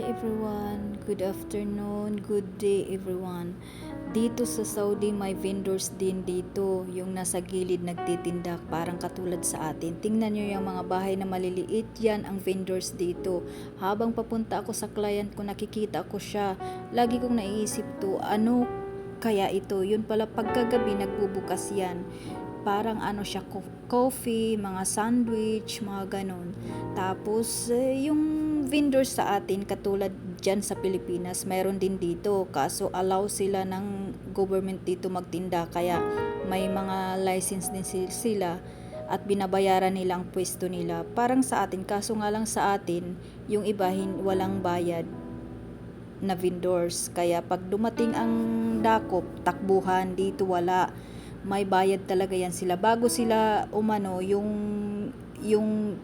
Hi everyone, good afternoon, good day everyone. Dito sa Saudi may vendors din dito, yung nasa gilid nagtitinda parang katulad sa atin. Tingnan nyo yung mga bahay na maliliit, yan ang vendors dito. Habang papunta ako sa client ko, nakikita ko siya. Lagi kong naiisip to, ano kaya ito? Yun pala pagkagabi nagbubukas yan parang ano siya co- coffee, mga sandwich, mga ganon. Tapos eh, yung vendors sa atin katulad dyan sa Pilipinas, mayroon din dito. Kaso allow sila ng government dito magtinda kaya may mga license din si- sila at binabayaran nila ang pwesto nila. Parang sa atin, kaso nga lang sa atin, yung ibahin walang bayad na vendors. Kaya pag dumating ang dakop, takbuhan, dito wala. May bayad talaga yan sila. Bago sila umano, yung, yung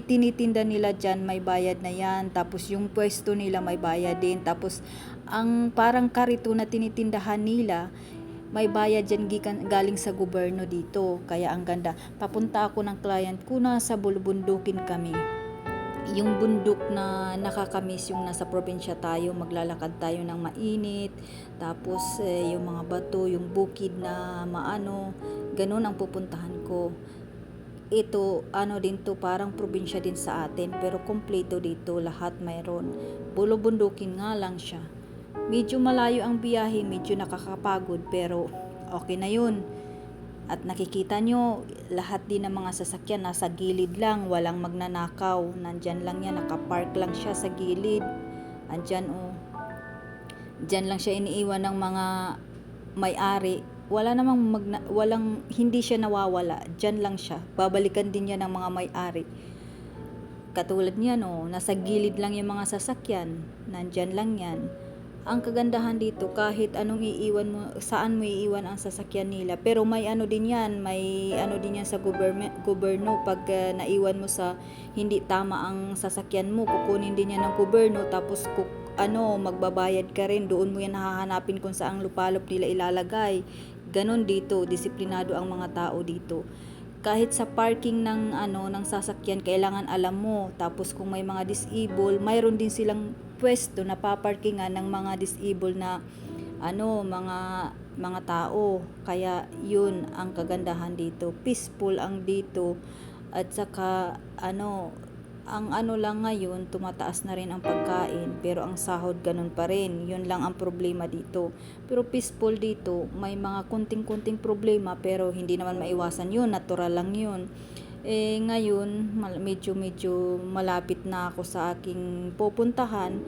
itinitinda nila dyan, may bayad na yan. Tapos yung pwesto nila, may bayad din. Tapos ang parang karito na tinitindahan nila, may bayad dyan gikan, galing sa gobyerno dito. Kaya ang ganda. Papunta ako ng client ko na sa bulubundukin kami yung bundok na nakakamiss yung nasa probinsya tayo, maglalakad tayo ng mainit, tapos eh, yung mga bato, yung bukid na maano, ganun ang pupuntahan ko. Ito, ano din to, parang probinsya din sa atin, pero kompleto dito, lahat mayroon. Bulubundukin nga lang siya. Medyo malayo ang biyahe, medyo nakakapagod, pero okay na yun. At nakikita nyo, lahat din ng mga sasakyan nasa gilid lang, walang magnanakaw. Nandyan lang yan, nakapark lang siya sa gilid. Andyan oh. Diyan lang siya iniiwan ng mga may-ari. Wala namang magna, walang hindi siya nawawala. Diyan lang siya. Babalikan din niya ng mga may-ari. Katulad niya no, nasa gilid lang yung mga sasakyan. Nandyan lang yan ang kagandahan dito kahit anong iiwan mo saan mo iiwan ang sasakyan nila pero may ano din yan may ano din yan sa gobyerno gobyerno pag uh, naiwan mo sa hindi tama ang sasakyan mo kukunin din yan ng gobyerno tapos kuk, ano magbabayad ka rin doon mo yan hahanapin kung saang lupalop nila ilalagay ganon dito disiplinado ang mga tao dito. Kahit sa parking ng ano ng sasakyan kailangan alam mo. Tapos kung may mga disable mayroon din silang pwesto na paparkingan ng mga disable na ano mga mga tao. Kaya yun ang kagandahan dito. Peaceful ang dito. At saka ano ang ano lang ngayon tumataas na rin ang pagkain pero ang sahod ganun pa rin. Yun lang ang problema dito. Pero peaceful dito may mga kunting-kunting problema pero hindi naman maiwasan yun. Natural lang yun. Eh ngayon medyo medyo malapit na ako sa aking pupuntahan